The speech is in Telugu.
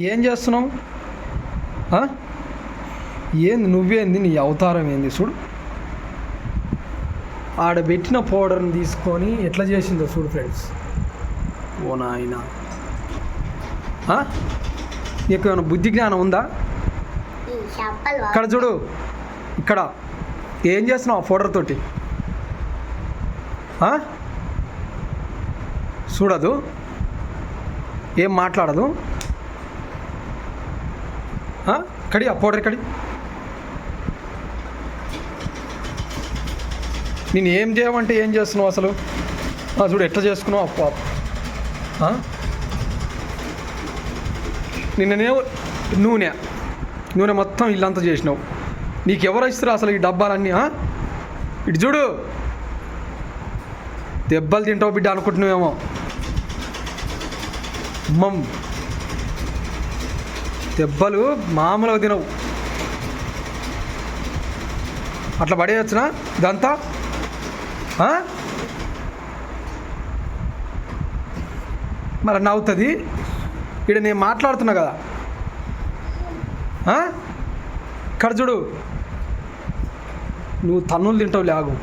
ఏం చేస్తున్నావు? ఏంది నువ్వేంది నీ అవతారం ఏంది? చూడు. ఆడ పెట్టిన పౌడర్ని తీసుకొని ఎట్లా చేసిందో చూడు ఫ్రెండ్స్. ఓ నాయన? నీకు ఏమైనా బుద్ధి జ్ఞానం ఉందా? ఇక్కడ చూడు. ఇక్కడ. ఏం చేస్తున్నావు ఆ పౌడర్ తోటి? చూడదు. ఏం మాట్లాడదు? కడి ఆ పౌడర్ కడి నేను ఏం చేయమంటే ఏం చేస్తున్నావు అసలు? ఆ, చూడు ఎట్లా చేసుకున్నావు అప్పు నిన్ననే నూనె నూనె మొత్తం ఇల్లంతా చేసినావు. నీకు ఎవరు ఇస్తారు అసలు ఈ డబ్బాలన్నీ ఇటు చూడు. దెబ్బలు తింటావు బిడ్డ అనుకుంటున్నావేమో. మమ్. దెబ్బలు మామూలుగా తినవు. అట్లా పడేయచ్చునా? ఇదంతా? మరి నవ్వుతుంది. ఇక్కడ నేను మాట్లాడుతున్నా కదా. ఇక్కడ చూడు. నువ్వు తన్నులు తింటావు లాగు.